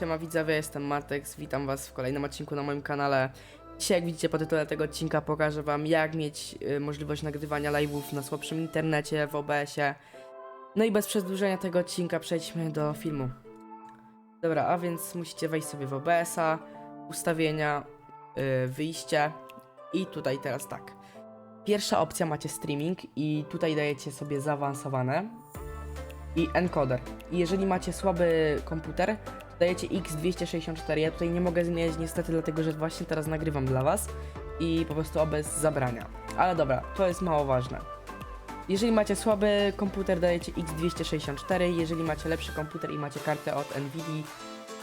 Siema widzowie, jestem Matex, witam was w kolejnym odcinku na moim kanale. Dzisiaj, jak widzicie po tytule tego odcinka, pokażę wam jak mieć y, możliwość nagrywania live'ów na słabszym internecie, w OBS-ie. No i bez przedłużenia tego odcinka przejdźmy do filmu. Dobra, a więc musicie wejść sobie w OBS-a, ustawienia, y, wyjście i tutaj teraz tak. Pierwsza opcja macie streaming i tutaj dajecie sobie zaawansowane i encoder. I jeżeli macie słaby komputer, dajecie X264. Ja tutaj nie mogę zmieniać niestety, dlatego że właśnie teraz nagrywam dla was i po prostu OBS zabrania. Ale dobra, to jest mało ważne. Jeżeli macie słaby komputer, dajecie X264. Jeżeli macie lepszy komputer i macie kartę od Nvidia,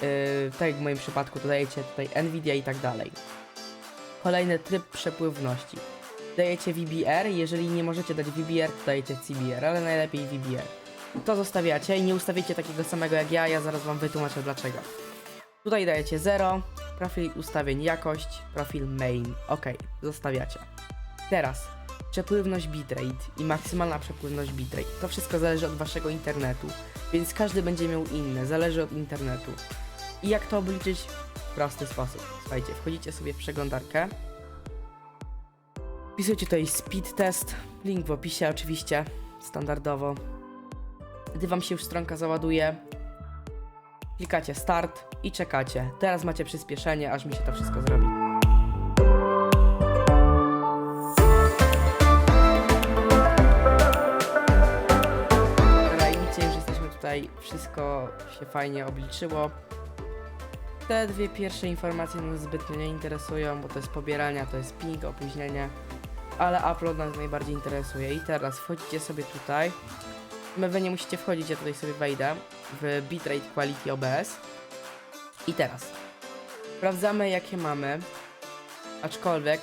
yy, tak jak w moim przypadku, to dajecie tutaj Nvidia i tak dalej. Kolejny tryb przepływności. Dajecie VBR, jeżeli nie możecie dać VBR, to dajecie CBR, ale najlepiej VBR. To zostawiacie i nie ustawicie takiego samego jak ja, ja zaraz wam wytłumaczę dlaczego. Tutaj dajecie 0, profil ustawień jakość, profil main, ok, zostawiacie. Teraz przepływność bitrate i maksymalna przepływność bitrate. To wszystko zależy od waszego internetu, więc każdy będzie miał inne, zależy od internetu. I jak to obliczyć? W prosty sposób. Słuchajcie, wchodzicie sobie w przeglądarkę, wpisujecie tutaj speed test, link w opisie oczywiście, standardowo. Gdy wam się już stronka załaduje, klikacie start i czekacie. Teraz macie przyspieszenie, aż mi się to wszystko zrobi. Dobra, widzicie, już jesteśmy tutaj, wszystko się fajnie obliczyło. Te dwie pierwsze informacje nas zbytnio nie interesują, bo to jest pobierania, to jest ping, opóźnienie, ale upload nas najbardziej interesuje. I teraz wchodzicie sobie tutaj. My wy nie musicie wchodzić, ja tutaj sobie wejdę w bitrate quality OBS. I teraz sprawdzamy jakie mamy, aczkolwiek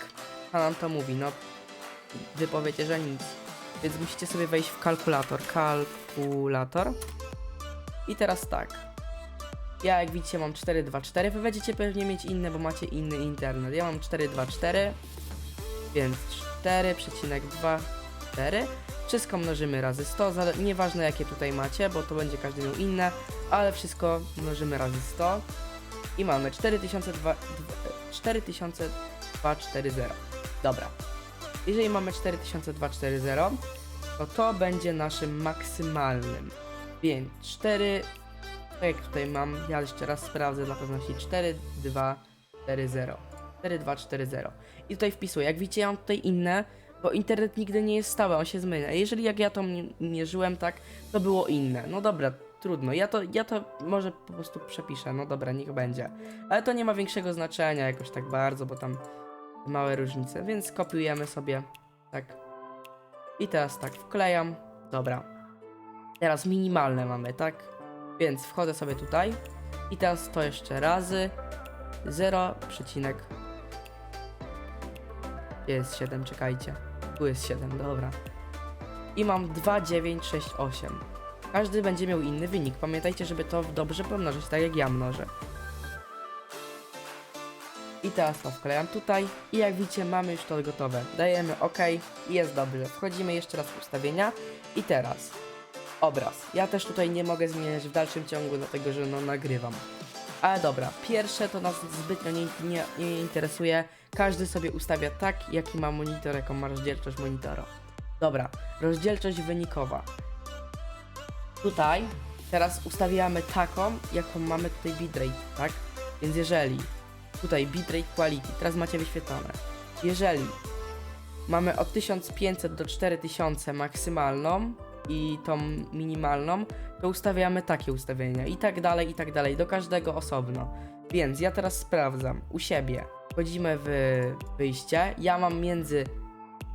a nam to mówi, no wy powiecie, że nic. Więc musicie sobie wejść w kalkulator, kalkulator. I teraz tak. Ja jak widzicie mam 424, wy będziecie pewnie mieć inne, bo macie inny internet. Ja mam 424, więc 4,24. Wszystko mnożymy razy 100, zale- nieważne jakie tutaj macie, bo to będzie każdy miał inne, ale wszystko mnożymy razy 100 i mamy 4200 4240. Dobra. Jeżeli mamy 4240, to to będzie naszym maksymalnym. Więc 4, tak jak tutaj mam, ja jeszcze raz sprawdzę dla pewności 4240. 4240. I tutaj wpisuję. Jak widzicie, ja mam tutaj inne, bo internet nigdy nie jest stały, on się zmienia. Jeżeli jak ja to mi- mierzyłem tak, to było inne. No dobra, trudno. Ja to, ja to może po prostu przepiszę. No dobra, niech będzie. Ale to nie ma większego znaczenia jakoś tak bardzo, bo tam małe różnice. Więc kopiujemy sobie tak. I teraz tak, wklejam. Dobra. Teraz minimalne mamy, tak? Więc wchodzę sobie tutaj. I teraz to jeszcze razy 0, gdzie jest 7? Czekajcie. Jest 7, dobra. I mam 2968. Każdy będzie miał inny wynik. Pamiętajcie, żeby to dobrze pomnożyć, tak jak ja mnożę. I teraz to wklejam tutaj. I jak widzicie, mamy już to gotowe. Dajemy OK i jest dobrze. Wchodzimy jeszcze raz w ustawienia. I teraz obraz. Ja też tutaj nie mogę zmieniać w dalszym ciągu, dlatego że no nagrywam. Ale dobra, pierwsze to nas zbytnio nie, nie, nie interesuje. Każdy sobie ustawia tak, jaki ma monitor, jaką ma rozdzielczość monitora. Dobra, rozdzielczość wynikowa. Tutaj teraz ustawiamy taką, jaką mamy tutaj bitrate, tak? Więc jeżeli tutaj bitrate quality, teraz macie wyświetlone. Jeżeli mamy od 1500 do 4000 maksymalną i tą minimalną, to ustawiamy takie ustawienia i tak dalej, i tak dalej, do każdego osobno. Więc ja teraz sprawdzam u siebie. Wchodzimy w wyjście. Ja mam między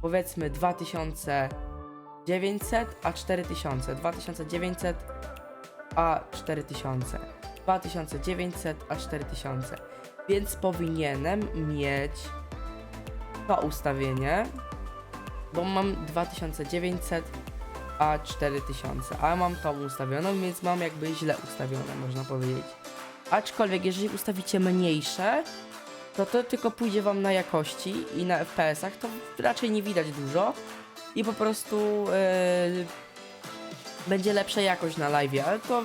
powiedzmy 2900 a 4000. 2900 a 4000. 2900 a 4000. Więc powinienem mieć to ustawienie, bo mam 2900 a 4000, a mam tą ustawioną, więc mam jakby źle ustawione, można powiedzieć. Aczkolwiek, jeżeli ustawicie mniejsze, to to tylko pójdzie wam na jakości i na FPS-ach, to raczej nie widać dużo i po prostu yy, będzie lepsza jakość na live, ale to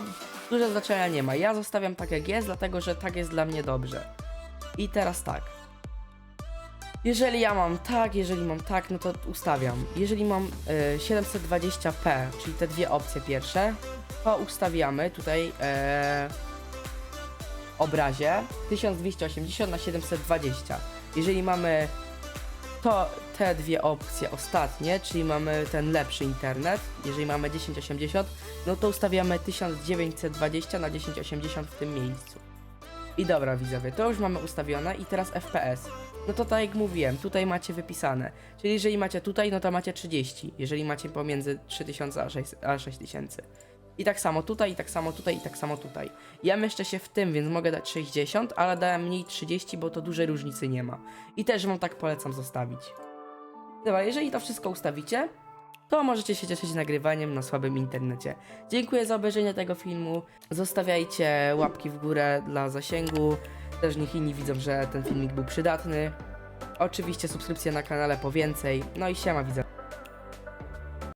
Duże znaczenia nie ma. Ja zostawiam tak jak jest, dlatego że tak jest dla mnie dobrze. I teraz tak. Jeżeli ja mam tak, jeżeli mam tak, no to ustawiam. Jeżeli mam e, 720p, czyli te dwie opcje pierwsze, to ustawiamy tutaj e, obrazie 1280 na 720. Jeżeli mamy to te dwie opcje ostatnie, czyli mamy ten lepszy internet, jeżeli mamy 1080, no to ustawiamy 1920 na 1080 w tym miejscu. I dobra widzowie, to już mamy ustawione i teraz FPS. No to tak jak mówiłem, tutaj macie wypisane. Czyli jeżeli macie tutaj, no to macie 30. Jeżeli macie pomiędzy 3000 a 6 a 6000. I tak samo tutaj, i tak samo tutaj, i tak samo tutaj. Ja mieszczę się w tym, więc mogę dać 60, ale dałem mniej 30, bo to dużej różnicy nie ma. I też wam tak polecam zostawić. Dobra, jeżeli to wszystko ustawicie, to możecie się cieszyć nagrywaniem na słabym internecie. Dziękuję za obejrzenie tego filmu. Zostawiajcie łapki w górę dla zasięgu. Też niech inni widzą, że ten filmik był przydatny. Oczywiście subskrypcja na kanale po więcej. No i siema widzę.